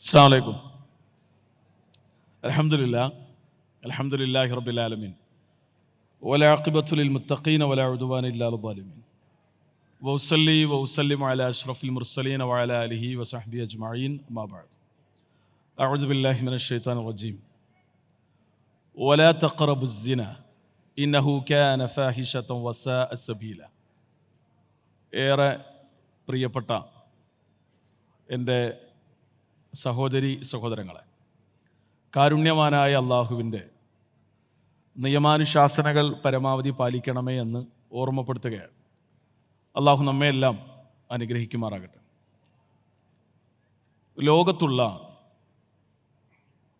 അസ്സാം വലൈക്കും അലഹമുല്ല അലഹമുല്ലാഹി റബ്ബിലാലമീൻ ولا للمتقين ولا عدوان إلا على الظالمين وأصلي وأسلم على أشرف المرسلين وعلى آله وصحبه أجمعين أما بعد أعوذ بالله من الشيطان الرجيم ولا تقربوا الزنا إنه كان فاحشة وساء سبيلا ഏറെ പ്രിയപ്പെട്ട എൻ്റെ സഹോദരി സഹോദരങ്ങളെ കാരുണ്യവാനായ അള്ളാഹുവിന്റെ നിയമാനുശാസനകൾ പരമാവധി പാലിക്കണമേ എന്ന് ഓർമ്മപ്പെടുത്തുകയാണ്. അള്ളാഹു നമ്മയെല്ലാം അനുഗ്രഹിക്കുമാറാകട്ടെ. ലോകത്തുള്ള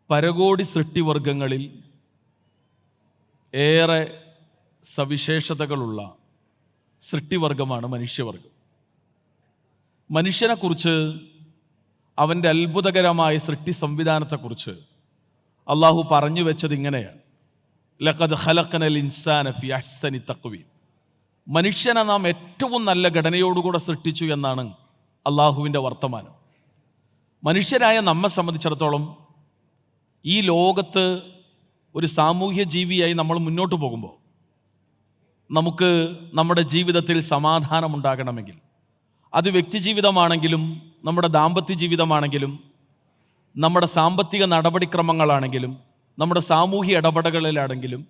പരകോടി സൃഷ്ടിവർഗങ്ങളിൽ ഏറെ സവിശേഷതകളുള്ള സൃഷ്ടിവർഗമാണ് മനുഷ്യവർഗം മനുഷ്യനെക്കുറിച്ച് അവന്റെ അത്ഭുതകരമായ സൃഷ്ടി സംവിധാനത്തെക്കുറിച്ച് അള്ളാഹു പറഞ്ഞു വെച്ചത് ഇങ്ങനെയാണ്. ലഖദ് ഖലഖനൽ ഇൻസാൻ ഫി അഹ്സനി തഖ്വീം മനുഷ്യനെ നാം ഏറ്റവും നല്ല ഘടനയോടുകൂടെ സൃഷ്ടിച്ചു എന്നാണ് അള്ളാഹുവിന്റെ വർത്തമാനം. മനുഷ്യരായ നമ്മെ സംബന്ധിച്ചിടത്തോളം ഈ ലോകത്ത് ഒരു സാമൂഹ്യ ജീവിയായി നമ്മൾ മുന്നോട്ട് പോകുമ്പോൾ നമുക്ക് നമ്മുടെ ജീവിതത്തിൽ സമാധാനമുണ്ടാകണമെങ്കിൽ അത് വ്യക്തിജീവിതമാണെങ്കിലും നമ്മുടെ ദാമ്പത്യ ജീവിതമാണെങ്കിലും നമ്മുടെ സാമ്പത്തിക നടപടിക്രമങ്ങളാണെങ്കിലും നമ്മുടെ സാമൂഹ്യ ഇടപെടലുകളിലാണെങ്കിലും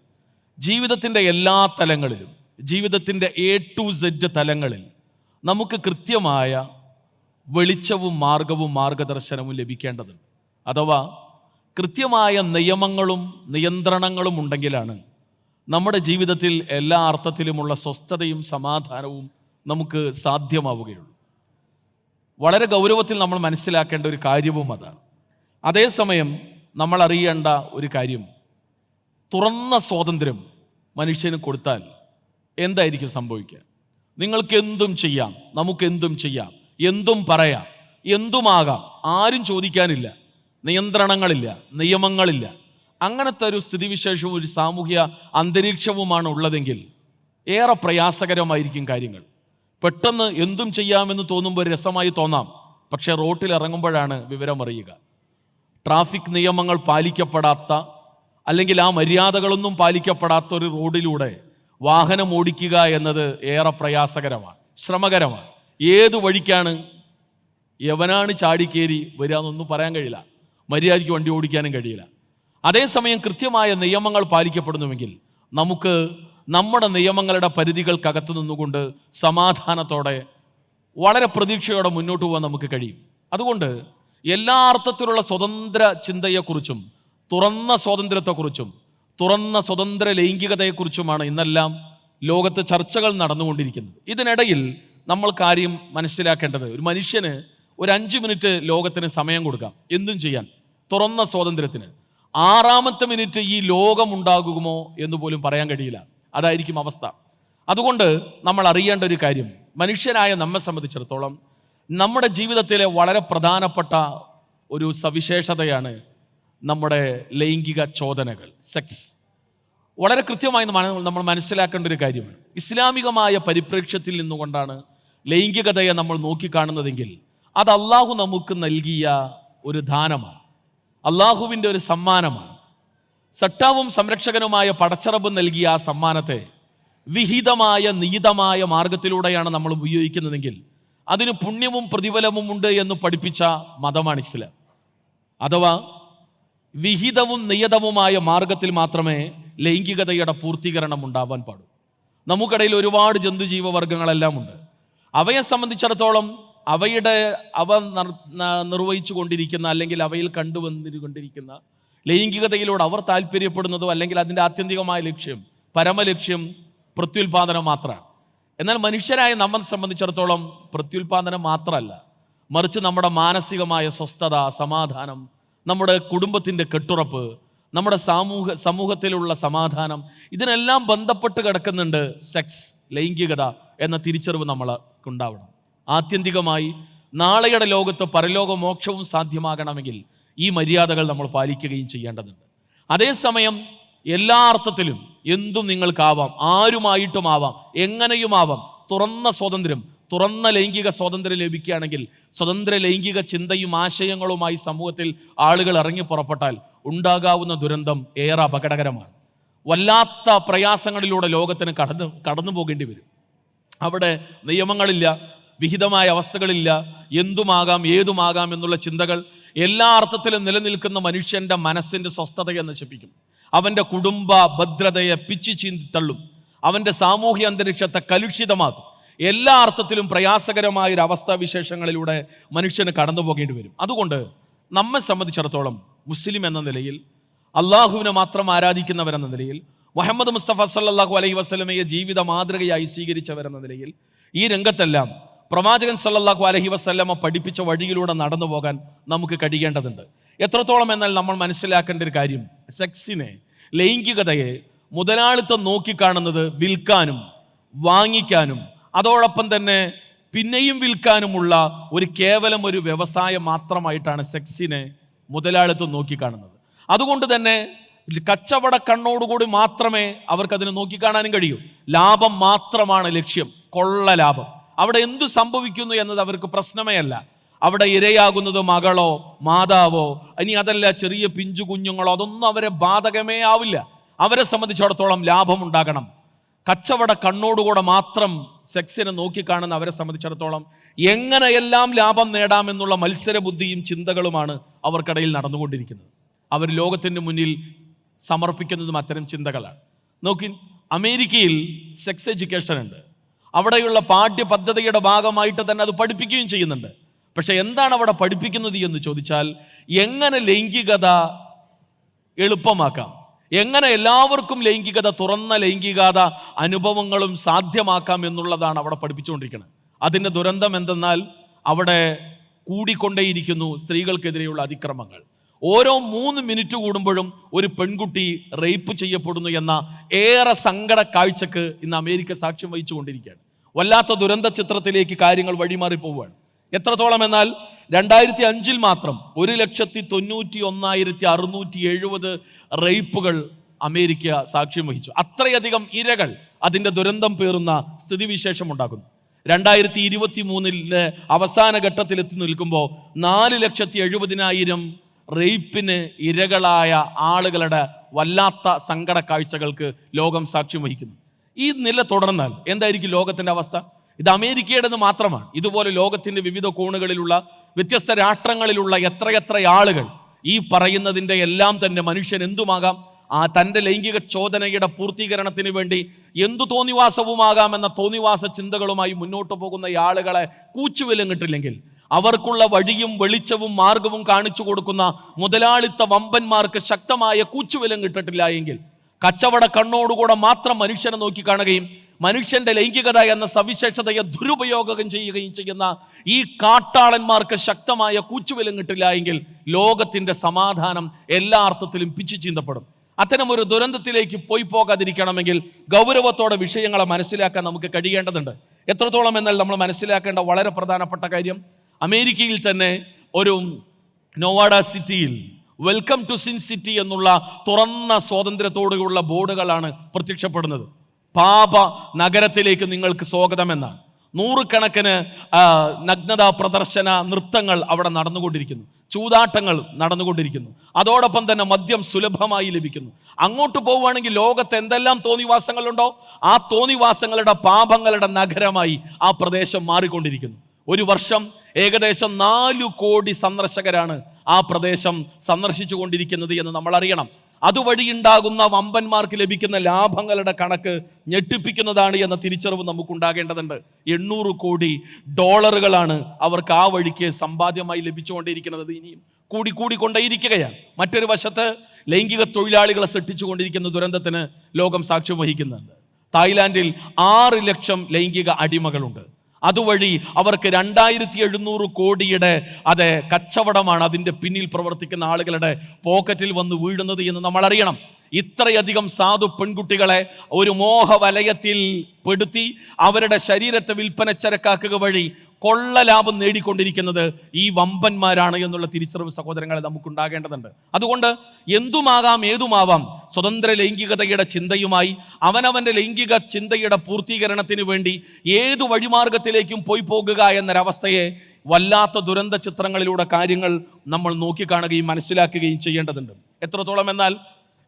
ജീവിതത്തിന്റെ എല്ലാ തലങ്ങളിലും ജീവിതത്തിന്റെ എ ടു സെഡ് തലങ്ങളിൽ നമുക്ക് കൃത്യമായ വെളിച്ചവും മാർഗവും മാർഗദർശനവും ലഭിക്കേണ്ടതുണ്ട്. അഥവാ കൃത്യമായ നിയമങ്ങളും നിയന്ത്രണങ്ങളും ഉണ്ടെങ്കിലാണ് നമ്മുടെ ജീവിതത്തിൽ എല്ലാ അർത്ഥത്തിലുമുള്ള സ്വസ്ഥതയും സമാധാനവും നമുക്ക് സാധ്യമാവുകയുള്ളൂ. വളരെ ഗൗരവത്തിൽ നമ്മൾ മനസ്സിലാക്കേണ്ട ഒരു കാര്യവും അതാണ്. അതേസമയം നമ്മൾ അറിയേണ്ട ഒരു കാര്യം തുറന്ന സ്വാതന്ത്ര്യം മനുഷ്യന് കൊടുത്താൽ എന്തായിരിക്കും സംഭവിക്കുക? നിങ്ങൾക്ക് എന്തും ചെയ്യാം നമുക്ക് എന്തും ചെയ്യാം എന്തും പറയാം എന്തുമാകാം ആരും ചോദിക്കാനില്ല നിയന്ത്രണങ്ങളില്ല നിയമങ്ങളില്ല. അങ്ങനത്തെ ഒരു സ്ഥിതിവിശേഷവും ഒരു സാമൂഹ്യ അന്തരീക്ഷവുമാണ് ഉള്ളതെങ്കിൽ ഏറെ പ്രയാസകരമായിരിക്കും കാര്യങ്ങൾ. പെട്ടെന്ന് എന്തും ചെയ്യാമെന്ന് തോന്നുമ്പോൾ രസമായി തോന്നാം. പക്ഷേ റോട്ടിൽ ഇറങ്ങുമ്പോഴാണ് വിവരമറിയുക ട്രാഫിക് നിയമങ്ങൾ പാലിക്കപ്പെടാത്ത അല്ലെങ്കിൽ ആ മര്യാദകളൊന്നും പാലിക്കപ്പെടാത്ത ഒരു റോഡിലൂടെ വാഹനം ഓടിക്കുക എന്നത് ഏറെ പ്രയാസകരമാണ് ശ്രമകരമാണ്. ഏത് വഴിക്കാണ് യവനാണ് ചാടിക്കേരി വരിക എന്നൊന്നും പറയാൻ കഴിയില്ല. മര്യാദയ്ക്ക് വണ്ടി ഓടിക്കാനും കഴിയില്ല. അതേസമയം കൃത്യമായ നിയമങ്ങൾ പാലിക്കപ്പെടുന്നുവെങ്കിൽ നമുക്ക് നമ്മുടെ നിയമങ്ങളുടെ പരിധികൾക്കകത്ത് നിന്നുകൊണ്ട് സമാധാനത്തോടെ വളരെ പ്രതീക്ഷയോടെ മുന്നോട്ട് പോകാൻ നമുക്ക് കഴിയും. അതുകൊണ്ട് എല്ലാ അർത്ഥത്തിലുള്ള സ്വതന്ത്ര ചിന്തയെക്കുറിച്ചും തുറന്ന സ്വാതന്ത്ര്യത്തെക്കുറിച്ചും തുറന്ന സ്വതന്ത്ര ലൈംഗികതയെക്കുറിച്ചുമാണ് ഇന്നെല്ലാം ലോകത്ത് ചർച്ചകൾ നടന്നുകൊണ്ടിരിക്കുന്നത്. ഇതിനിടയിൽ നമ്മൾ കാര്യം മനസ്സിലാക്കേണ്ടത് ഒരു മനുഷ്യന് ഒരു അഞ്ച് മിനിറ്റ് ലോകത്തിന് സമയം കൊടുക്കാം. എന്തും ചെയ്യാൻ. തുറന്ന സ്വാതന്ത്ര്യത്തിന്. ആറാമത്തെ മിനിറ്റ് ഈ ലോകമുണ്ടാകുമോ എന്ന് പോലും പറയാൻ കഴിയില്ല. അതായിരിക്കും അവസ്ഥ. അതുകൊണ്ട് നമ്മൾ അറിയേണ്ട ഒരു കാര്യം മനുഷ്യനായ നമ്മെ സംബന്ധിച്ചിടത്തോളം നമ്മുടെ ജീവിതത്തിലെ വളരെ പ്രധാനപ്പെട്ട ഒരു സവിശേഷതയാണ് നമ്മുടെ ലൈംഗിക ചോദനകൾ സെക്സ് വളരെ കൃത്യമായി നമ്മൾ മനസ്സിലാക്കേണ്ട ഒരു കാര്യമാണ്. ഇസ്ലാമികമായ പരിപ്രേക്ഷ്യത്തിൽ നിന്നുകൊണ്ടാണ് ലൈംഗികതയെ നമ്മൾ നോക്കിക്കാണുന്നതെങ്കിൽ അത് അള്ളാഹു നമുക്ക് നൽകിയ ഒരു ദാനമാണ്. അള്ളാഹുവിന്റെ ഒരു സമ്മാനമാണ്. സട്ടാവും സംരക്ഷകനുമായ പടച്ചറബ് നൽകിയ ആ സമ്മാനത്തെ വിഹിതമായ നീതമായ മാർഗത്തിലൂടെയാണ് നമ്മൾ ഉപയോഗിക്കുന്നതെങ്കിൽ അതിന് പുണ്യവും പ്രതിഫലവും ഉണ്ട് എന്ന് പഠിപ്പിച്ച മതമാണ് ഇസ്ലാം. അഥവാ വിഹിതവും നിയതവുമായ മാർഗത്തിൽ മാത്രമേ ലൈംഗികതയുടെ പൂർത്തീകരണം ഉണ്ടാവാൻ പാടൂ. നമുക്കിടയിൽ ഒരുപാട് ജന്തുജീവവർഗങ്ങളെല്ലാം ഉണ്ട്. അവയെ സംബന്ധിച്ചിടത്തോളം അവയുടെ അവ നർ- നിർവഹിച്ചു കൊണ്ടിരിക്കുന്ന അല്ലെങ്കിൽ അവയിൽ കണ്ടുവന്നിക്കൊണ്ടിരിക്കുന്ന ലൈംഗികതയിലൂടെ അവർ താല്പര്യപ്പെടുന്നതോ അല്ലെങ്കിൽ അതിന്റെ ആത്യന്തികമായ ലക്ഷ്യം പരമലക്ഷ്യം പ്രത്യുൽപാദനം മാത്രമാണ്. എന്നാൽ മനുഷ്യരായ നമ്മെ സംബന്ധിച്ചിടത്തോളം പ്രത്യുൽപാദനം മാത്രമല്ല. മറിച്ച് നമ്മുടെ മാനസികമായ സ്വസ്ഥത സമാധാനം നമ്മുടെ കുടുംബത്തിന്റെ കെട്ടുറപ്പ് നമ്മുടെ സാമൂഹ സമൂഹത്തിലുള്ള സമാധാനം ഇതിനെല്ലാം ബന്ധപ്പെട്ട് കിടക്കുന്നുണ്ട് സെക്സ് ലൈംഗികത എന്ന തിരിച്ചറിവ് നമ്മൾക്കുണ്ടാവണം ആത്യന്തികമായി നാളെയുടെ ലോകത്ത് പരലോക മോക്ഷവും സാധ്യമാകണമെങ്കിൽ ഈ മര്യാദകൾ നമ്മൾ പാലിക്കുകയും ചെയ്യേണ്ടതുണ്ട്. അതേസമയം എല്ലാ അർത്ഥത്തിലും എന്തും നിങ്ങൾക്കാവാം ആരുമായിട്ടുമാവാം എങ്ങനെയുമാവാം തുറന്ന സ്വാതന്ത്ര്യം തുറന്ന ലൈംഗിക സ്വാതന്ത്ര്യം ലഭിക്കുകയാണെങ്കിൽ സ്വതന്ത്ര ലൈംഗിക ചിന്തയും ആശയങ്ങളുമായി സമൂഹത്തിൽ ആളുകൾ ഇറങ്ങി പുറപ്പെട്ടാൽ ഉണ്ടാകാവുന്ന ദുരന്തം ഏറെ അപകടകരമാണ്. വല്ലാത്ത പ്രയാസങ്ങളിലൂടെ ലോകത്തിന് കടന്നു കടന്നു പോകേണ്ടി വരും. അവിടെ നിയമങ്ങളില്ല വിഹിതമായ അവസ്ഥകളില്ല. എന്തുമാകാം ഏതുമാകാം എന്നുള്ള ചിന്തകൾ എല്ലാ അർത്ഥത്തിലും നിലനിൽക്കുന്ന മനുഷ്യന്റെ മനസ്സിന്റെ സ്വസ്ഥതയെ നശിപ്പിക്കും. അവന്റെ കുടുംബ ഭദ്രതയെ പിച്ചു ചീന്തി തള്ളും. അവന്റെ സാമൂഹ്യ അന്തരീക്ഷത്തെ കലുഷിതമാക്കും. എല്ലാ അർത്ഥത്തിലും പ്രയാസകരമായ ഒരു അവസ്ഥാവിശേഷങ്ങളിലൂടെ മനുഷ്യന് കടന്നു പോകേണ്ടി വരും. അതുകൊണ്ട് നമ്മെ സംബന്ധിച്ചിടത്തോളം മുസ്ലിം എന്ന നിലയിൽ അള്ളാഹുവിനെ മാത്രം ആരാധിക്കുന്നവരെന്ന നിലയിൽ മുഹമ്മദ് മുസ്തഫ സല്ലാഹു അലൈഹി വസ്ലമയെ ജീവിത മാതൃകയായി സ്വീകരിച്ചവരെന്ന നിലയിൽ ഈ രംഗത്തെല്ലാം പ്രവാചകൻ സല്ലാഹു അലഹി വസല്ലമ പഠിപ്പിച്ച വഴിയിലൂടെ നടന്നു പോകാൻ നമുക്ക് കഴിയേണ്ടതുണ്ട്. എത്രത്തോളം എന്നാൽ നമ്മൾ മനസ്സിലാക്കേണ്ട ഒരു കാര്യം സെക്സിനെ ലൈംഗികതയെ മുതലാളിത്തം നോക്കിക്കാണുന്നത് വിൽക്കാനും വാങ്ങിക്കാനും അതോടൊപ്പം തന്നെ പിന്നെയും വിൽക്കാനുമുള്ള ഒരു കേവലം ഒരു വ്യവസായം മാത്രമായിട്ടാണ് സെക്സിനെ മുതലാളിത്തം നോക്കിക്കാണുന്നത്. അതുകൊണ്ട് തന്നെ കച്ചവട കണ്ണോടുകൂടി മാത്രമേ അവർക്കതിനെ നോക്കിക്കാണാനും കഴിയൂ. ലാഭം മാത്രമാണ് ലക്ഷ്യം. കൊള്ള ലാഭം. അവിടെ എന്തു സംഭവിക്കുന്നു എന്നത് അവർക്ക് പ്രശ്നമേ അല്ല. അവിടെ ഇരയാകുന്നത് മകളോ മാതാവോ ഇനി അതല്ല ചെറിയ പിഞ്ചു കുഞ്ഞുങ്ങളോ അതൊന്നും അവരെ ബാധകമേ ആവില്ല. അവരെ സംബന്ധിച്ചിടത്തോളം ലാഭം ഉണ്ടാകണം. കച്ചവട കണ്ണോടുകൂടെ മാത്രം സെക്സിനെ നോക്കിക്കാണുന്ന അവരെ സംബന്ധിച്ചിടത്തോളം എങ്ങനെയെല്ലാം ലാഭം നേടാമെന്നുള്ള മത്സര ബുദ്ധിയും ചിന്തകളുമാണ് അവർക്കിടയിൽ നടന്നുകൊണ്ടിരിക്കുന്നത്. അവർ ലോകത്തിന്റെ മുന്നിൽ സമർപ്പിക്കുന്നതും അത്തരം ചിന്തകളാണ്. നോക്കി അമേരിക്കയിൽ സെക്സ് എഡ്യൂക്കേഷൻ ഉണ്ട്. അവിടെയുള്ള പാഠ്യപദ്ധതിയുടെ ഭാഗമായിട്ട് തന്നെ അത് പഠിപ്പിക്കുകയും ചെയ്യുന്നുണ്ട്. പക്ഷെ എന്താണ് അവിടെ പഠിപ്പിക്കുന്നത് എന്ന് ചോദിച്ചാൽ എങ്ങനെ ലൈംഗികത എളുപ്പമാക്കാം? എങ്ങനെ എല്ലാവർക്കും ലൈംഗികത തുറന്ന ലൈംഗികത അനുഭവങ്ങളും സാധ്യമാക്കാം എന്നുള്ളതാണ് അവിടെ പഠിപ്പിച്ചുകൊണ്ടിരിക്കുന്നത്. അതിന്റെ ദുരന്തം എന്തെന്നാൽ അവിടെ കൂടിക്കൊണ്ടേയിരിക്കുന്നു സ്ത്രീകൾക്കെതിരെയുള്ള അതിക്രമങ്ങൾ. ഓരോ മൂന്ന് മിനിറ്റ് കൂടുമ്പോഴും ഒരു പെൺകുട്ടി റേപ്പ് ചെയ്യപ്പെടുന്നു എന്ന ഏറെ സങ്കട കാഴ്ചക്ക് ഇന്ന് അമേരിക്ക സാക്ഷ്യം വഹിച്ചു കൊണ്ടിരിക്കുകയാണ് വല്ലാത്ത ദുരന്ത ചിത്രത്തിലേക്ക് കാര്യങ്ങൾ വഴിമാറി പോവുകയാണ് എത്രത്തോളം എന്നാൽ രണ്ടായിരത്തി അഞ്ചിൽ മാത്രം ഒരു ലക്ഷത്തി തൊണ്ണൂറ്റി ഒന്നായിരത്തി അറുന്നൂറ്റി എഴുപത് റേപ്പുകൾ അമേരിക്ക സാക്ഷ്യം വഹിച്ചു. അത്രയധികം ഇരകൾ അതിന്റെ ദുരന്തം പേറുന്ന സ്ഥിതിവിശേഷം ഉണ്ടാകുന്നു രണ്ടായിരത്തി ഇരുപത്തി മൂന്നിലെ അവസാന ഘട്ടത്തിലെത്തി നിൽക്കുമ്പോൾ നാല് ലക്ഷത്തി എഴുപതിനായിരം റേപ്പിന് ഇരകളായ ആളുകളുടെ വല്ലാത്ത സങ്കട കാഴ്ചകൾക്ക് ലോകം സാക്ഷ്യം വഹിക്കുന്നു. ഈ നില തുടർന്നാൽ എന്തായിരിക്കും ലോകത്തിന്റെ അവസ്ഥ? ഇത് അമേരിക്കയുടേത് മാത്രമാണ്. ഇതുപോലെ ലോകത്തിന്റെ വിവിധ കോണുകളിലുള്ള വ്യത്യസ്ത രാഷ്ട്രങ്ങളിലുള്ള എത്രയെത്ര ആളുകൾ ഈ പറയുന്നതിന്റെ എല്ലാം തന്നെ മനുഷ്യൻ എന്തുമാകാം? ആ തന്റെ ലൈംഗിക ചോദനയുടെ പൂർത്തീകരണത്തിന് വേണ്ടി എന്തു തോന്നിവാസവുമാകാമെന്ന തോന്നിവാസ ചിന്തകളുമായി മുന്നോട്ട് പോകുന്ന ആളുകളെ കൂച്ചുവിലും കിട്ടില്ലെങ്കിൽ അവർക്കുള്ള വഴിയും വെളിച്ചവും മാർഗവും കാണിച്ചു കൊടുക്കുന്ന മുതലാളിത്ത വമ്പന്മാർക്ക് ശക്തമായ കൂച്ചുവിലം കിട്ടിട്ടില്ല എങ്കിൽ കച്ചവട കണ്ണോടുകൂടെ മാത്രം മനുഷ്യനെ നോക്കി കാണുകയും മനുഷ്യന്റെ ലൈംഗികത എന്ന സവിശേഷതയെ ദുരുപയോഗം ചെയ്യുകയും ചെയ്യുന്ന ഈ കാട്ടാളന്മാർക്ക് ശക്തമായ കൂച്ചുവിലം കിട്ടില്ല എങ്കിൽ ലോകത്തിന്റെ സമാധാനം എല്ലാ അർത്ഥത്തിലും പിച്ചു ചീന്തപ്പെടും. അത്തരം ഒരു ദുരന്തത്തിലേക്ക് പോയി പോകാതിരിക്കണമെങ്കിൽ ഗൗരവത്തോടെ വിഷയങ്ങളെ മനസ്സിലാക്കാൻ നമുക്ക് കഴിയേണ്ടതുണ്ട്. എത്രത്തോളം എന്നാൽ നമ്മൾ മനസ്സിലാക്കേണ്ട വളരെ പ്രധാനപ്പെട്ട കാര്യം അമേരിക്കയിൽ തന്നെ ഒരു നോവാഡ സിറ്റിയിൽ വെൽക്കം ടു സിൻ സിറ്റി എന്നുള്ള തുറന്ന സ്വാതന്ത്ര്യത്തോടുകൂടിയുള്ള ബോർഡുകളാണ് പ്രത്യക്ഷപ്പെടുന്നത്. പാപ നഗരത്തിലേക്ക് നിങ്ങൾക്ക് സ്വാഗതം സ്വാഗതമെന്നാണ്. നൂറുകണക്കിന് നഗ്നതാ പ്രദർശന നൃത്തങ്ങൾ അവിടെ നടന്നുകൊണ്ടിരിക്കുന്നു. ചൂതാട്ടങ്ങൾ നടന്നുകൊണ്ടിരിക്കുന്നു. അതോടൊപ്പം തന്നെ മദ്യം സുലഭമായി ലഭിക്കുന്നു. അങ്ങോട്ട് പോവുകയാണെങ്കിൽ ലോകത്ത് എന്തെല്ലാം തോന്നിവാസങ്ങളുണ്ടോ? ആ തോന്നിവാസങ്ങളുടെ പാപങ്ങളുടെ നഗരമായി ആ പ്രദേശം മാറിക്കൊണ്ടിരിക്കുന്നു. ഒരു വർഷം ഏകദേശം നാലു കോടി സന്ദർശകരാണ് ആ പ്രദേശം സന്ദർശിച്ചു കൊണ്ടിരിക്കുന്നത് എന്ന് നമ്മൾ അറിയണം അതുവഴി ഉണ്ടാകുന്ന വമ്പന്മാർക്ക് ലഭിക്കുന്ന ലാഭങ്ങളുടെ കണക്ക് ഞെട്ടിപ്പിക്കുന്നതാണ് എന്ന തിരിച്ചറിവ് നമുക്കുണ്ടാകേണ്ടതുണ്ട്. എണ്ണൂറ് കോടി ഡോളറുകളാണ് അവർക്ക് ആ വഴിക്ക് സമ്പാദ്യമായി ലഭിച്ചുകൊണ്ടിരിക്കുന്നത് ഇനിയും. കൂടി കൊണ്ടേയിരിക്കുകയാണ് മറ്റൊരു വശത്ത് ലൈംഗിക തൊഴിലാളികളെ സൃഷ്ടിച്ചുകൊണ്ടിരിക്കുന്ന ദുരന്തത്തിന് ലോകം സാക്ഷ്യം വഹിക്കുന്നുണ്ട്. തായ്ലാന്റിൽ ആറ് ലക്ഷം ലൈംഗിക അടിമകളുണ്ട്. അതുവഴി അവർക്ക് രണ്ടായിരത്തി എഴുന്നൂറ് കോടിയുടെ അതെ കച്ചവടമാണ് അതിന്റെ പിന്നിൽ പ്രവർത്തിക്കുന്ന ആളുകളുടെ പോക്കറ്റിൽ വന്ന് വീഴുന്നത് എന്ന് നമ്മൾ അറിയണം. ഇത്രയധികം സാധു പെൺകുട്ടികളെ ഒരു മോഹവലയത്തിൽ പെടുത്തി അവരുടെ ശരീരത്തെ വിൽപ്പന ചരക്കാക്കുക വഴി കൊള്ള ലാഭം നേടിക്കൊണ്ടിരിക്കുന്നത് ഈ വമ്പന്മാരാണ് എന്നുള്ള തിരിച്ചറിവ് സഹോദരങ്ങളെ നമുക്കുണ്ടാകേണ്ടതുണ്ട്. അതുകൊണ്ട് എന്തുമാകാം ഏതുമാവാം സ്വതന്ത്ര ലൈംഗികതയുടെ ചിന്തയുമായി അവനവന്റെ ലൈംഗിക ചിന്തയുടെ പൂർത്തീകരണത്തിന് വേണ്ടി ഏതു വഴിമാർഗത്തിലേക്കും പോയി പോകുക എന്നൊരവസ്ഥയെ വല്ലാത്ത ദുരന്ത ചിത്രങ്ങളിലൂടെ കാര്യങ്ങൾ നമ്മൾ നോക്കിക്കാണുകയും മനസ്സിലാക്കുകയും ചെയ്യേണ്ടതുണ്ട്. എത്രത്തോളം എന്നാൽ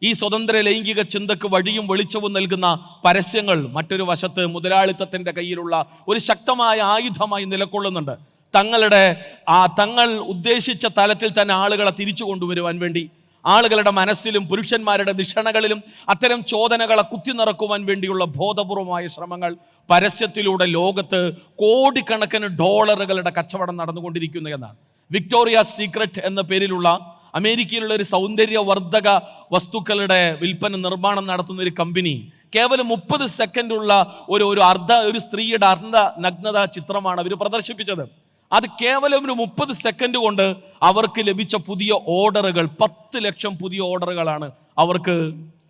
ഈ സ്വതന്ത്ര ലൈംഗിക ചിന്തക്ക് വഴിയും വെളിച്ചവും നൽകുന്ന പരസ്യങ്ങൾ മറ്റൊരു വശത്ത് മുതലാളിത്തത്തിന്റെ കയ്യിലുള്ള ഒരു ശക്തമായ ആയുധമായി നിലകൊള്ളുന്നുണ്ട് തങ്ങളുടെ ആ തങ്ങൾ ഉദ്ദേശിച്ച തലത്തിൽ തന്നെ ആളുകളെ തിരിച്ചു കൊണ്ടുവരുവാൻ വേണ്ടി ആളുകളുടെ മനസ്സിലും പുരുഷന്മാരുടെ ദിഷണകളിലും അത്തരം ചോദനകളെ കുത്തി നിറക്കുവാൻ വേണ്ടിയുള്ള ബോധപൂർവമായ ശ്രമങ്ങൾ പരസ്യത്തിലൂടെ ലോകത്ത് കോടിക്കണക്കിന് ഡോളറുകളുടെ കച്ചവടം നടന്നുകൊണ്ടിരിക്കുന്നു എന്നാണ്. വിക്ടോറിയ സീക്രട്ട് എന്ന പേരിലുള്ള അമേരിക്കയിലുള്ള ഒരു സൗന്ദര്യവർദ്ധക വസ്തുക്കളുടെ വിൽപ്പന നിർമ്മാണം നടത്തുന്ന ഒരു കമ്പനി കേവലം മുപ്പത് സെക്കൻഡുള്ള ഒരു ഒരു അർദ്ധ ഒരു സ്ത്രീയുടെ അർദ്ധ നഗ്നത ചിത്രമാണ് അവർ പ്രദർശിപ്പിച്ചത്. അത് കേവലം ഒരു മുപ്പത് സെക്കൻഡ് കൊണ്ട് അവർക്ക് ലഭിച്ച പുതിയ ഓർഡറുകൾ പത്ത് ലക്ഷം പുതിയ ഓർഡറുകളാണ് അവർക്ക്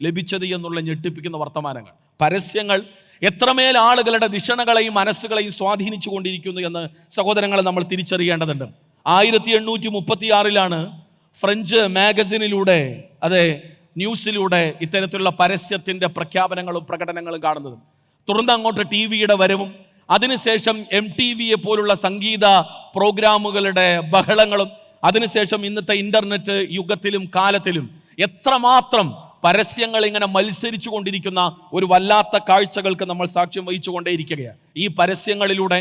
ലഭിച്ചത് എന്നുള്ള ഞെട്ടിപ്പിക്കുന്ന വർത്തമാനങ്ങൾ. പരസ്യങ്ങൾ എത്രമേൽ ആളുകളുടെ ദിഷണകളെയും മനസ്സുകളെയും സ്വാധീനിച്ചു കൊണ്ടിരിക്കുന്നു എന്ന് സഹോദരങ്ങളെ നമ്മൾ തിരിച്ചറിയേണ്ടതുണ്ട്. ആയിരത്തി എണ്ണൂറ്റി മുപ്പത്തി ആറിലാണ് ഫ്രഞ്ച് മാഗസിനിലൂടെ അതെ ന്യൂസിലൂടെ ഇത്തരത്തിലുള്ള പരസ്യത്തിന്റെ പ്രഖ്യാപനങ്ങളും പ്രകടനങ്ങളും കാണുന്നത്. തുടർന്ന് അങ്ങോട്ട് ടി വിയുടെ വരവും അതിനുശേഷം എം ടി വിയെ പോലുള്ള സംഗീത പ്രോഗ്രാമുകളുടെ ബഹളങ്ങളും അതിനുശേഷം ഇന്നത്തെ ഇന്റർനെറ്റ് യുഗത്തിലും കാലത്തിലും എത്രമാത്രം പരസ്യങ്ങൾ ഇങ്ങനെ മത്സരിച്ചു കൊണ്ടിരിക്കുന്ന ഒരു വല്ലാത്ത കാഴ്ചകൾക്ക് നമ്മൾ സാക്ഷ്യം വഹിച്ചു കൊണ്ടേയിരിക്കുകയാണ് ഈ പരസ്യങ്ങളിലൂടെ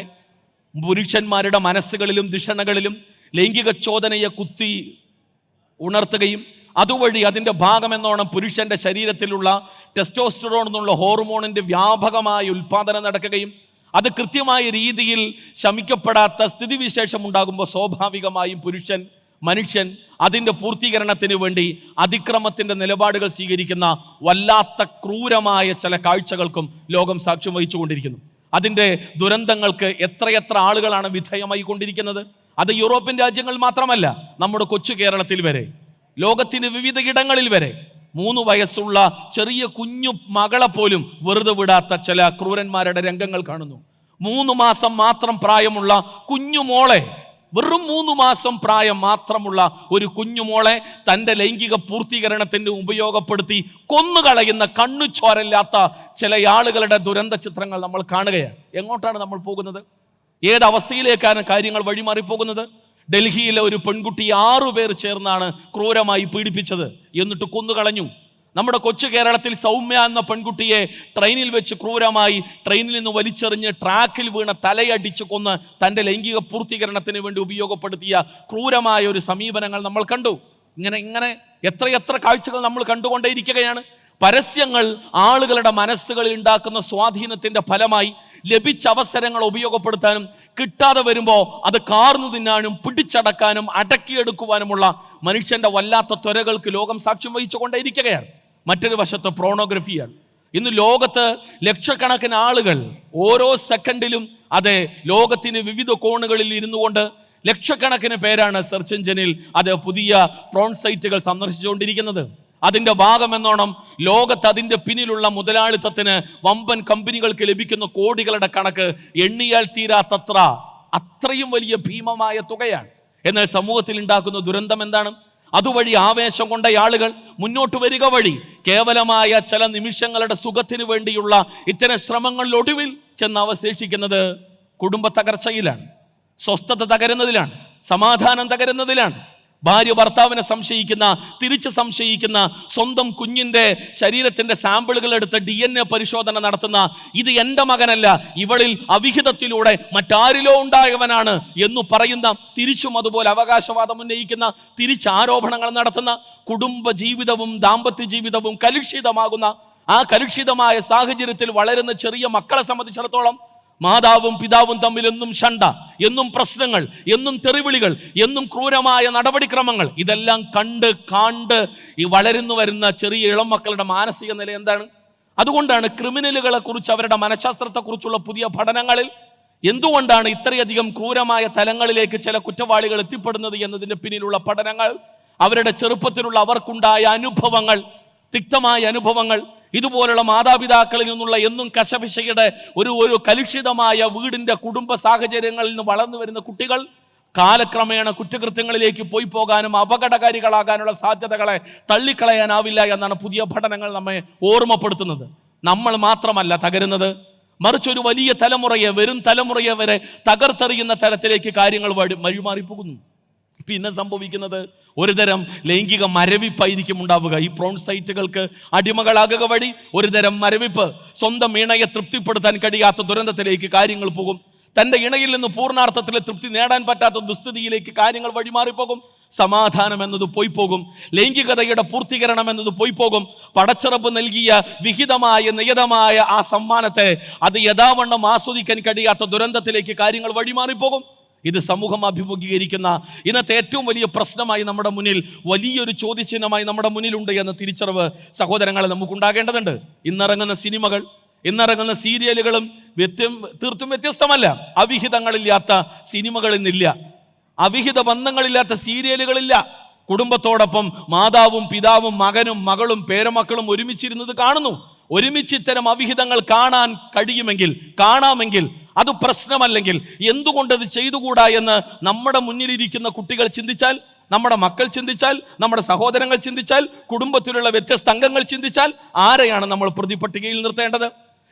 പുരുഷന്മാരുടെ മനസ്സുകളിലും ദിഷണകളിലും ലൈംഗിക ചോദനയെ കുത്തി ഉണർത്തുകയും അതുവഴി അതിന്റെ ഭാഗമെന്നോണം പുരുഷന്റെ ശരീരത്തിലുള്ള ടെസ്റ്റോസ്റ്ററോൺ എന്നുള്ള ഹോർമോണിന്റെ വ്യാപകമായ ഉൽപാദനം നടക്കുകയും അത് കൃത്യമായ രീതിയിൽ ശമിക്കപ്പെടാത്ത സ്ഥിതിവിശേഷം ഉണ്ടാകുമ്പോൾ സ്വാഭാവികമായും പുരുഷൻ മനുഷ്യൻ അതിന്റെ പൂർത്തീകരണത്തിന് വേണ്ടി അതിക്രമത്തിന്റെ നിലപാടുകൾ സ്വീകരിക്കുന്ന വല്ലാത്ത ക്രൂരമായ ചില കാഴ്ചകൾക്കും ലോകം സാക്ഷ്യം വഹിച്ചുകൊണ്ടിരിക്കുന്നു. അതിന്റെ ദുരന്തങ്ങൾക്ക് എത്രയെത്ര ആളുകളാണ് വിധേയമായി കൊണ്ടിരിക്കുന്നത് അത് യൂറോപ്യൻ രാജ്യങ്ങൾ മാത്രമല്ല നമ്മുടെ കൊച്ചു കേരളത്തിൽ വരെ ലോകത്തിന് വിവിധ ഇടങ്ങളിൽ വരെ. മൂന്ന് വയസ്സുള്ള ചെറിയ കുഞ്ഞു മകളെ പോലും വെറുതെ വിടാത്ത ചില ക്രൂരന്മാരുടെ രംഗങ്ങൾ കാണുന്നു. മൂന്ന് മാസം മാത്രം പ്രായമുള്ള കുഞ്ഞുമോളെ വെറും മൂന്ന് മാസം പ്രായം മാത്രമുള്ള ഒരു കുഞ്ഞുമോളെ തന്റെ ലൈംഗിക പൂർത്തീകരണത്തിന് ഉപയോഗപ്പെടുത്തി കൊന്നുകളയുന്ന കണ്ണു ചോരല്ലാത്ത ചില ആളുകളുടെ ദുരന്ത ചിത്രങ്ങൾ നമ്മൾ കാണുകയാണ്. എങ്ങോട്ടാണ് നമ്മൾ പോകുന്നത്? ഏത് അവസ്ഥയിലേക്കാണ് കാര്യങ്ങൾ വഴിമാറിപ്പോകുന്നത്? ഡൽഹിയിലെ ഒരു പെൺകുട്ടി ആറുപേർ ചേർന്നാണ് ക്രൂരമായി പീഡിപ്പിച്ചത്. എന്നിട്ട് കൊന്നുകളഞ്ഞു. നമ്മുടെ കൊച്ചു കേരളത്തിൽ സൗമ്യ എന്ന പെൺകുട്ടിയെ ട്രെയിനിൽ വെച്ച് ക്രൂരമായി ട്രെയിനിൽ നിന്ന് വലിച്ചെറിഞ്ഞ് ട്രാക്കിൽ വീണ തലയടിച്ച് കൊന്ന് തന്റെ ലൈംഗിക പൂർത്തീകരണത്തിന് വേണ്ടി ഉപയോഗപ്പെടുത്തിയ ക്രൂരമായ ഒരു സമീപനങ്ങൾ നമ്മൾ കണ്ടു. ഇങ്ങനെ ഇങ്ങനെ എത്രയെത്ര കാഴ്ചകൾ നമ്മൾ കണ്ടുകൊണ്ടേയിരിക്കുകയാണ്. പരസ്യങ്ങൾ ആളുകളുടെ മനസ്സുകളിൽ ഉണ്ടാക്കുന്ന സ്വാധീനത്തിന്റെ ഫലമായി ലഭിച്ച അവസരങ്ങൾ ഉപയോഗപ്പെടുത്താനും കിട്ടാതെ വരുമ്പോൾ അത് കാർന്നു തിന്നാനും പിടിച്ചടക്കാനും അടക്കിയെടുക്കുവാനുമുള്ള മനുഷ്യന്റെ വല്ലാത്ത ത്വരകൾക്ക് ലോകം സാക്ഷ്യം വഹിച്ചുകൊണ്ടേയിരിക്കുകയാണ്. മറ്റൊരു വശത്ത് പ്രോണോഗ്രഫിയാണ് ഇന്ന് ലോകത്ത് ലക്ഷക്കണക്കിന് ആളുകൾ ഓരോ സെക്കൻഡിലും അതെ ലോകത്തിന് വിവിധ കോണുകളിൽ ഇരുന്നു കൊണ്ട് ലക്ഷക്കണക്കിന് പേരാണ് സെർച്ച് എഞ്ചിനിൽ അത് പുതിയ പ്രോൺ സൈറ്റുകൾ സന്ദർശിച്ചുകൊണ്ടിരിക്കുന്നത്. അതിന്റെ ഭാഗമെന്നോണം ലോകത്ത് അതിന്റെ പിന്നിലുള്ള മുതലാളിത്തത്തിന് വമ്പൻ കമ്പനികൾക്ക് ലഭിക്കുന്ന കോടികളുടെ കണക്ക് എണ്ണിയാൽ തീരാത്തത്ര. അത്രയും വലിയ ഭീമമായ തുകയാണ്. എന്നാൽ സമൂഹത്തിൽ ഉണ്ടാക്കുന്ന ദുരന്തം എന്താണ്? അതുവഴി ആവേശം കൊണ്ട ആളുകൾ മുന്നോട്ട് വരിക വഴി കേവലമായ ചില നിമിഷങ്ങളുടെ സുഖത്തിന് വേണ്ടിയുള്ള ഇത്തരം ശ്രമങ്ങളിലൊടുവിൽ ചെന്ന് അവശേഷിക്കുന്നത് കുടുംബ തകർച്ചയിലാണ്. സ്വസ്ഥത തകരുന്നതിലാണ്. സമാധാനം തകരുന്നതിലാണ്. ഭാര്യ ഭർത്താവിനെ സംശയിക്കുന്ന തിരിച്ച് സംശയിക്കുന്ന സ്വന്തം കുഞ്ഞിന്റെ ശരീരത്തിന്റെ സാമ്പിളുകൾ എടുത്ത് ഡി എൻ എ പരിശോധന നടത്തുന്ന ഇത് എന്റെ മകനല്ല ഇവളിൽ അവിഹിതത്തിലൂടെ മറ്റാരിലോ ഉണ്ടായവനാണ് എന്ന് പറയുന്ന തിരിച്ചും അതുപോലെ അവകാശവാദം ഉന്നയിക്കുന്ന തിരിച്ചാരോപണങ്ങൾ നടത്തുന്ന കുടുംബ ജീവിതവും ദാമ്പത്യ ജീവിതവും കലുഷിതമാകുന്ന ആ കലുഷിതമായ സാഹചര്യത്തിൽ വളരുന്ന ചെറിയ മക്കളെ സംബന്ധിച്ചിടത്തോളം മാതാവും പിതാവും തമ്മിൽ എന്നും ഷണ്ട എന്നും പ്രശ്നങ്ങൾ എന്നും തെറിവിളികൾ എന്നും ക്രൂരമായ നടപടിക്രമങ്ങൾ ഇതെല്ലാം കണ്ട് കാണ്ട് ഈ വളരുന്നു വരുന്ന ചെറിയ ഇളം മക്കളുടെ മാനസിക നില എന്താണ്? അതുകൊണ്ടാണ് ക്രിമിനലുകളെ കുറിച്ച് അവരുടെ മനഃശാസ്ത്രത്തെക്കുറിച്ചുള്ള പുതിയ പഠനങ്ങളിൽ എന്തുകൊണ്ടാണ് ഇത്രയധികം ക്രൂരമായ തലങ്ങളിലേക്ക് ചില കുറ്റവാളികൾ എത്തിപ്പെടുന്നത് എന്നതിന്റെ പിന്നിലുള്ള പഠനങ്ങൾ അവരുടെ ചെറുപ്പത്തിലുള്ള അവർക്കുണ്ടായ അനുഭവങ്ങൾ തിക്തമായ അനുഭവങ്ങൾ ഇതുപോലുള്ള മാതാപിതാക്കളിൽ നിന്നുള്ള എന്നും കശപിശയുടെ ഒരു ഒരു കലുഷിതമായ വീടിന്റെ കുടുംബ സാഹചര്യങ്ങളിൽ നിന്ന് വളർന്നു വരുന്ന കുട്ടികൾ കാലക്രമേണ കുറ്റകൃത്യങ്ങളിലേക്ക് പോയി പോകാനും അപകടകാരികളാകാനുള്ള സാധ്യതകളെ തള്ളിക്കളയാനാവില്ല എന്നാണ് പുതിയ പഠനങ്ങൾ നമ്മെ ഓർമ്മപ്പെടുത്തുന്നത്. നമ്മൾ മാത്രമല്ല തകരുന്നത്. മറിച്ച് ഒരു വലിയ തലമുറയെ വരും തലമുറയെ വരെ തകർത്തെറിയുന്ന തലത്തിലേക്ക് കാര്യങ്ങൾ വഴി വഴിമാറിപ്പോകുന്നു. പിന്നെ സംഭവിക്കുന്നത് ഒരുതരം ലൈംഗിക മരവിപ്പായിരിക്കും ഉണ്ടാവുക. ഈ പ്രോൺ സൈറ്റുകൾക്ക് അടിമകളാകുക വഴി ഒരുതരം മരവിപ്പ് സ്വന്തം ഇണയെ തൃപ്തിപ്പെടുത്താൻ കഴിയാത്ത ദുരന്തത്തിലേക്ക് കാര്യങ്ങൾ പോകും. തന്റെ ഇണയിൽ നിന്ന് പൂർണാർത്ഥത്തിൽ തൃപ്തി നേടാൻ പറ്റാത്ത ദുസ്ഥിതിയിലേക്ക് കാര്യങ്ങൾ വഴിമാറിപ്പോകും. സമാധാനം എന്നത് പോയി പോകും ലൈംഗികതയുടെ പൂർത്തീകരണം എന്നത് പോയി പോകും പടച്ചിറപ്പ് നൽകിയ വിഹിതമായ നിയതമായ ആ സമ്മാനത്തെ അത് യഥാവണ്ണം ആസ്വദിക്കാൻ കഴിയാത്ത ദുരന്തത്തിലേക്ക് കാര്യങ്ങൾ വഴിമാറിപ്പോകും. ഇത് സമൂഹം അഭിമുഖീകരിക്കുന്ന ഇന്നത്തെ ഏറ്റവും വലിയ പ്രശ്നമായി നമ്മുടെ മുന്നിൽ വലിയൊരു ചോദ്യചിഹ്നമായി നമ്മുടെ മുന്നിലുണ്ട് എന്ന തിരിച്ചറിവ് സഹോദരങ്ങളെ നമുക്കുണ്ടാകേണ്ടതുണ്ട്. ഇന്നിറങ്ങുന്ന സിനിമകൾ ഇന്നിറങ്ങുന്ന സീരിയലുകളും വ്യത്യം തീർത്തും വ്യത്യസ്തമല്ല. അവിഹിതങ്ങളില്ലാത്ത സിനിമകൾ ഇന്നില്ല. അവിഹിത ബന്ധങ്ങളില്ലാത്ത സീരിയലുകളില്ല. കുടുംബത്തോടൊപ്പം മാതാവും പിതാവും മകനും മകളും പേരമക്കളും ഒരുമിച്ചിരുന്നത് കാണുന്നു. ഒരുമിച്ച് ഇത്തരം അവിഹിതങ്ങൾ കാണാൻ കഴിയുമെങ്കിൽ കാണാമെങ്കിൽ അത് പ്രശ്നമല്ലെങ്കിൽ എന്തുകൊണ്ട് അത് ചെയ്തുകൂടാ എന്ന് നമ്മുടെ മുന്നിലിരിക്കുന്ന കുട്ടികൾ ചിന്തിച്ചാൽ നമ്മുടെ മക്കൾ ചിന്തിച്ചാൽ നമ്മുടെ സഹോദരങ്ങൾ ചിന്തിച്ചാൽ കുടുംബത്തിലുള്ള വ്യത്യസ്ത അംഗങ്ങൾ ചിന്തിച്ചാൽ ആരെയാണ് നമ്മൾ പ്രതിപട്ടികയിൽ നിർത്തേണ്ടത്?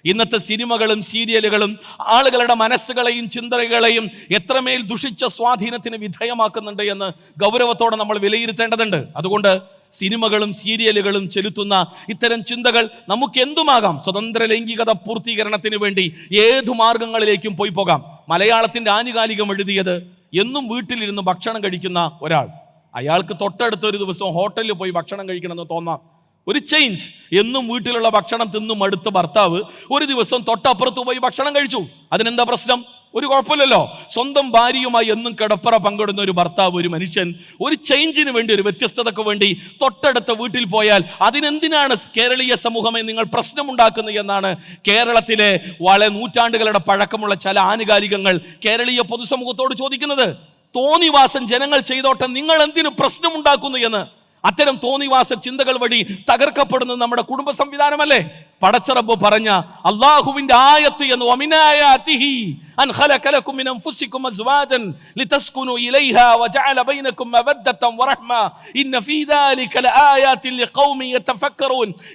ഇന്നത്തെ സിനിമകളും സീരിയലുകളും ആളുകളുടെ മനസ്സുകളെയും ചിന്തകളെയും എത്രമേൽ ദുഷിച്ച സ്വാധീനത്തിന് വിധേയമാക്കുന്നുണ്ട് എന്ന് ഗൗരവത്തോടെ നമ്മൾ വിലയിരുത്തേണ്ടതുണ്ട്. അതുകൊണ്ട് സിനിമകളും സീരിയലുകളും ചെലുത്തുന്ന ഇത്തരം ചിന്തകൾ നമുക്ക് എന്തുമാകാം സ്വതന്ത്ര ലൈംഗികത പൂർത്തീകരണത്തിന് വേണ്ടി ഏതു മാർഗങ്ങളിലേക്കും പോയി പോകാം. മലയാളത്തിന്റെ ആനുകാലികം എഴുതിയത് എന്നും വീട്ടിലിരുന്ന് ഭക്ഷണം കഴിക്കുന്ന ഒരാൾ. അയാൾക്ക് തൊട്ടടുത്തൊരു ദിവസം ഹോട്ടലിൽ പോയി ഭക്ഷണം കഴിക്കണമെന്ന് തോന്നാം. ഒരു ചേഞ്ച് എന്നും വീട്ടിലുള്ള ഭക്ഷണം തിന്നും അടുത്ത ഭർത്താവ് ഒരു ദിവസം തൊട്ടപ്പുറത്ത് പോയി ഭക്ഷണം കഴിച്ചു. അതിനെന്താ പ്രശ്നം? ഒരു കുഴപ്പമില്ലല്ലോ. സ്വന്തം ഭാര്യയുമായി എന്നും കിടപ്പറ പങ്കിടുന്ന ഒരു ഭർത്താവ് ഒരു മനുഷ്യൻ ഒരു ചേഞ്ചിന് വേണ്ടി ഒരു വ്യത്യസ്തതയ്ക്ക് വേണ്ടി തൊട്ടടുത്ത വീട്ടിൽ പോയാൽ അതിനെന്തിനാണ് കേരളീയ സമൂഹമേ നിങ്ങൾ പ്രശ്നമുണ്ടാക്കുന്നത് എന്നാണ് കേരളത്തിലെ വളരെ നൂറ്റാണ്ടുകളുടെ പഴക്കമുള്ള ചില ആനുകാലികങ്ങൾ കേരളീയ പൊതുസമൂഹത്തോട് ചോദിക്കുന്നത്. തോന്നിവാസം ജനങ്ങൾ ചെയ്തോട്ടെ നിങ്ങൾ എന്തിനു പ്രശ്നമുണ്ടാക്കുന്നു എന്ന്? അത്തരം തോന്നിവാസ ചിന്തകൾ വഴി തകർക്കപ്പെടുന്നത് നമ്മുടെ കുടുംബ സംവിധാനമല്ലേ? പടച്ചറബ് പറഞ്ഞ അള്ളാഹുവിന്റെ ആയത്ത് എന്ന് അൻ മിൻ ഇലൈഹാ വജഅല ബൈനകും വറഹ്മ ഫീ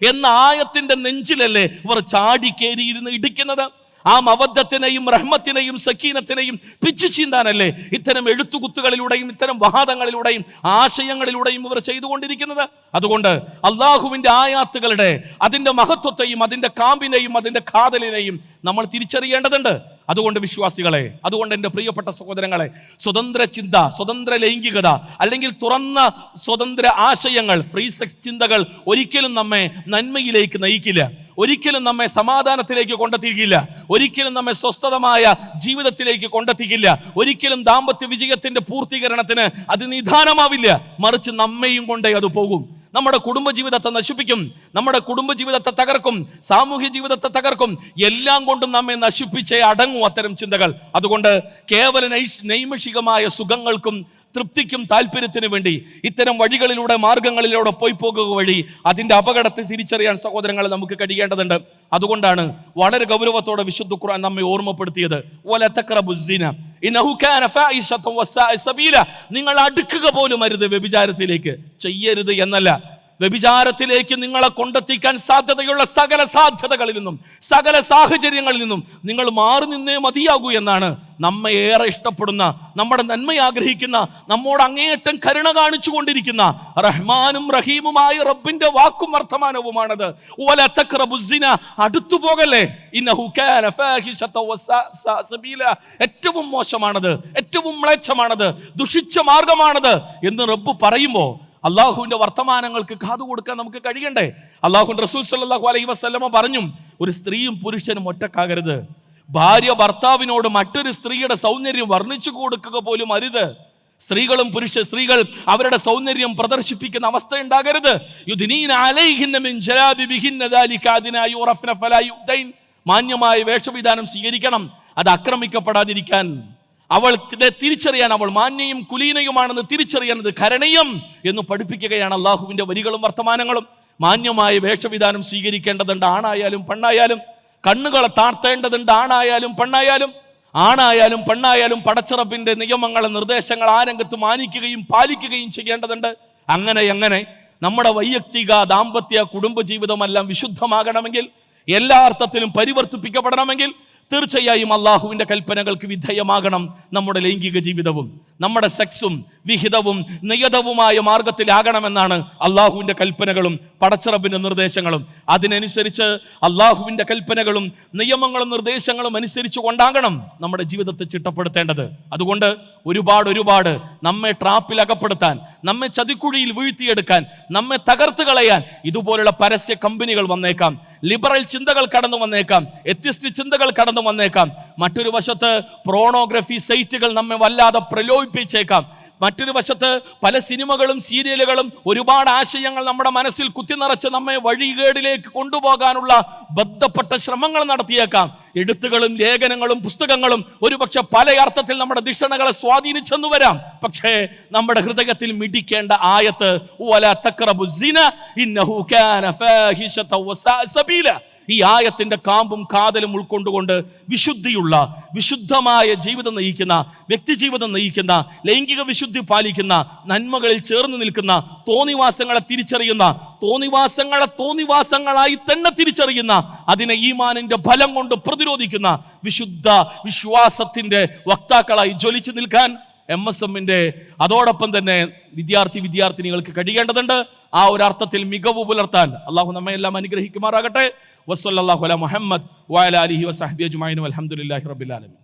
എന്ന ആയത്തിന്റെ നെഞ്ചിലല്ലേ ഇവർ ചാടി കയറിയിരുന്ന് ഇടിക്കുന്നത്? ആ മവദ്ധത്തിനെയും റഹ്മത്തിനെയും സക്കീനത്തിനെയും പിച്ചു ചീന്താനല്ലേ ഇത്തരം എഴുത്തുകുത്തുകളിലൂടെയും ഇത്തരം വാദങ്ങളിലൂടെയും ആശയങ്ങളിലൂടെയും ഇവർ ചെയ്തുകൊണ്ടിരിക്കുന്നത്? അതുകൊണ്ട് അള്ളാഹുവിന്റെ ആയാത്തുകളുടെ അതിന്റെ മഹത്വത്തെയും അതിന്റെ കാമ്പിനെയും അതിന്റെ കാതലിനെയും നമ്മൾ തിരിച്ചറിയേണ്ടതുണ്ട്. അതുകൊണ്ട് വിശ്വാസികളെ അതുകൊണ്ട് എന്റെ പ്രിയപ്പെട്ട സഹോദരങ്ങളെ സ്വതന്ത്ര ചിന്ത സ്വതന്ത്ര ലൈംഗികത അല്ലെങ്കിൽ തുറന്ന സ്വതന്ത്ര ആശയങ്ങൾ ഫ്രീ സെക്സ് ചിന്തകൾ ഒരിക്കലും നമ്മെ നന്മയിലേക്ക് നയിക്കില്ല. ഒരിക്കലും നമ്മെ സമാധാനത്തിലേക്ക് കൊണ്ടെത്തിക്കില്ല ഒരിക്കലും നമ്മെ സ്വസ്ഥതമായ ജീവിതത്തിലേക്ക് കൊണ്ടെത്തിക്കില്ല ഒരിക്കലും ദാമ്പത്യ വിജയത്തിന്റെ പൂർത്തീകരണത്തിന് അത് നിധാനമാവില്ല. മറിച്ച് നമ്മയും കൊണ്ടേ അത് പോകും. നമ്മുടെ കുടുംബജീവിതത്തെ നശിപ്പിക്കും. നമ്മുടെ കുടുംബജീവിതത്തെ തകർക്കും. സാമൂഹ്യ ജീവിതത്തെ തകർക്കും. എല്ലാം കൊണ്ടും നമ്മെ നശിപ്പിച്ചേ അടങ്ങും അത്തരം ചിന്തകൾ. അതുകൊണ്ട് കേവല നൈമിഷികമായ സുഖങ്ങൾക്കും തൃപ്തിക്കും താല്പര്യത്തിനു വേണ്ടി ഇത്തരം വഴികളിലൂടെ മാർഗങ്ങളിലൂടെ പോയി പോകുക വഴി അതിന്റെ അപകടത്തെ തിരിച്ചറിയാൻ സഹോദരങ്ങളെ നമുക്ക് കഴിയേണ്ടതുണ്ട് അതുകൊണ്ടാണ് വളരെ ഗൗരവത്തോടെ വിശുദ്ധ ഖുർആൻ നമ്മെ ഓർമ്മപ്പെടുത്തിയത്. നിങ്ങൾ അടുക്കുക പോലും അരുത് വ്യഭിചാരത്തിലേക്ക്. ചെയ്യരുത് എന്നല്ല. വ്യഭിചാരത്തിലേക്ക് നിങ്ങളെ കൊണ്ടെത്തിക്കാൻ സാധ്യതയുള്ള സകല സാധ്യതകളിൽ നിന്നും സകല സാഹചര്യങ്ങളിൽ നിന്നും നിങ്ങൾ മാറി നിന്നേ മതിയാകൂ എന്നാണ് നമ്മെ ഏറെ ഇഷ്ടപ്പെടുന്ന നമ്മുടെ നന്മ ആഗ്രഹിക്കുന്ന നമ്മോട് അങ്ങേയറ്റം കരുണ കാണിച്ചു കൊണ്ടിരിക്കുന്ന റഹ്മാനും റഹീമുമായ റബ്ബിന്റെ വാക്കും വർത്തമാനവുമാണത്. അടുത്തു പോകല്ലേ. ഏറ്റവും മോശമാണത് ഏറ്റവും മ്ലേച്ഛമാണത് ദുഷിച്ച മാർഗമാണത് എന്ന് റബ്ബ് പറയുമ്പോൾ അള്ളാഹുവിന്റെ വർത്തമാനങ്ങൾക്ക് കാതു കൊടുക്കാൻ നമുക്ക് കഴിയണ്ടേ? അള്ളാഹു റസൂൽ സല്ലാഹു അലൈഹി വസല്ലമ പറഞ്ഞു ഒരു സ്ത്രീയും പുരുഷനും ഒറ്റക്കാകരുത്. ഭാര്യ ഭർത്താവിനോട് മറ്റൊരു സ്ത്രീയുടെ സൗന്ദര്യം വർണിച്ചു കൊടുക്കുക പോലും അരുത്. സ്ത്രീകളും പുരുഷ സ്ത്രീകൾ അവരുടെ സൗന്ദര്യം പ്രദർശിപ്പിക്കുന്ന അവസ്ഥ ഉണ്ടാകരുത്. മാന്യമായ വേഷവിധാനം സ്വീകരിക്കണം. അത് ആക്രമിക്കപ്പെടാതിരിക്കാൻ അവൾ തിരിച്ചറിയാൻ അവൾ മാന്യയും കുലീനയുമാണെന്ന് തിരിച്ചറിയാൻ അത് കരണീയം എന്ന് പഠിപ്പിക്കുകയാണ് അള്ളാഹുവിന്റെ വരികളും വർത്തമാനങ്ങളും. മാന്യമായ വേഷവിധാനം സ്വീകരിക്കേണ്ടതുണ്ട്. ആണായാലും പെണ്ണായാലും കണ്ണുകളെ താഴ്ത്തേണ്ടതുണ്ട്. ആണായാലും പെണ്ണായാലും ആണായാലും പെണ്ണായാലും പടച്ചിറപ്പിന്റെ നിയമങ്ങളെ നിർദ്ദേശങ്ങൾ ആ രംഗത്ത് മാനിക്കുകയും പാലിക്കുകയും ചെയ്യേണ്ടതുണ്ട്. അങ്ങനെ എങ്ങനെ നമ്മുടെ വൈയക്തിക ദാമ്പത്യ കുടുംബജീവിതമെല്ലാം വിശുദ്ധമാകണമെങ്കിൽ എല്ലാ അർത്ഥത്തിലും പരിവർത്തിപ്പിക്കപ്പെടണമെങ്കിൽ തീർച്ചയായും അള്ളാഹുവിന്റെ കൽപ്പനകൾക്ക് വിധേയമാകണം നമ്മുടെ ലൈംഗിക ജീവിതവും നമ്മുടെ സെക്സും വിഹിതവും നിയതവുമായ മാർഗത്തിലാകണമെന്നാണ് അള്ളാഹുവിന്റെ കൽപ്പനകളും പടച്ചറബിന്റെ നിർദ്ദേശങ്ങളും. അതിനനുസരിച്ച് അള്ളാഹുവിന്റെ കൽപ്പനകളും നിയമങ്ങളും നിർദ്ദേശങ്ങളും അനുസരിച്ച് കൊണ്ടാകണം നമ്മുടെ ജീവിതത്തെ ചിട്ടപ്പെടുത്തേണ്ടത്. അതുകൊണ്ട് ഒരുപാട് ഒരുപാട് നമ്മെ ട്രാപ്പിൽ അകപ്പെടുത്താൻ നമ്മെ ചതിക്കുഴിയിൽ വീഴ്ത്തിയെടുക്കാൻ നമ്മെ തകർത്ത് കളയാൻ ഇതുപോലുള്ള പരസ്യ കമ്പനികൾ വന്നേക്കാം. ലിബറൽ ചിന്തകൾ കടന്നു വന്നേക്കാം. വ്യത്യസ്ത ചിന്തകൾ കടന്നു വന്നേക്കാം. മറ്റൊരു വശത്ത് പ്രോണോഗ്രഫി സൈറ്റുകൾ നമ്മെ വല്ലാതെ പ്രലോഭിപ്പിച്ചേക്കാം. മറ്റൊരു വശത്ത് പല സിനിമകളും സീരിയലുകളും ഒരുപാട് ആശയങ്ങൾ നമ്മുടെ മനസ്സിൽ കുത്തി നിറച്ച് നമ്മെ വഴികേടിലേക്ക് കൊണ്ടുപോകാനുള്ള ബദ്ധപ്പെട്ട ശ്രമങ്ങൾ നടത്തിയേക്കാം എഴുത്തുകളും ലേഖനങ്ങളും പുസ്തകങ്ങളും ഒരുപക്ഷെ പല അർത്ഥത്തിൽ നമ്മുടെ ദിഷണകളെ സ്വാധീനിച്ചെന്നു വരാം പക്ഷേ നമ്മുടെ ഹൃദയത്തിൽ മിടിക്കേണ്ട ആയത്ത് "വലാ തഖ്റബു സിന, ഇന്നഹു കാന ഫാഹിഷത വസബീല സബീല." ഈ ആയത്തിന്റെ കാമ്പും കാതലും ഉൾക്കൊണ്ടുകൊണ്ട് വിശുദ്ധിയുള്ള വിശുദ്ധമായ ജീവിതം നയിക്കുന്ന വ്യക്തിജീവിതം നയിക്കുന്ന ലൈംഗിക വിശുദ്ധി പാലിക്കുന്ന നന്മകളിൽ ചേർന്ന് നിൽക്കുന്ന തോന്നിവാസങ്ങളെ തിരിച്ചറിയുന്ന തോന്നിവാസങ്ങളെ തോന്നിവാസങ്ങളായി തന്നെ തിരിച്ചറിയുന്ന അതിനെ ഈമാനിന്റെ ഫലം കൊണ്ട് പ്രതിരോധിക്കുന്ന വിശുദ്ധ വിശ്വാസത്തിന്റെ വക്താക്കളായി ജ്വലിച്ചു നിൽക്കാൻ എം എസ് എമ്മിന്റെ അതോടൊപ്പം തന്നെ വിദ്യാർത്ഥി വിദ്യാർത്ഥിനികൾക്ക് കഴിയേണ്ടതുണ്ട്. ആ ഒരു അർത്ഥത്തിൽ മികവ് പുലർത്താൻ അള്ളാഹു നമ്മെ എല്ലാം അനുഗ്രഹിക്കുമാറാകട്ടെ. വസ്വല്ലാഹു അല മുഹമ്മദ് വയല അലിഹി വസഹബി അജ്മായിനും അലഹമുല്ലാഹി റബ്ബിലാലമി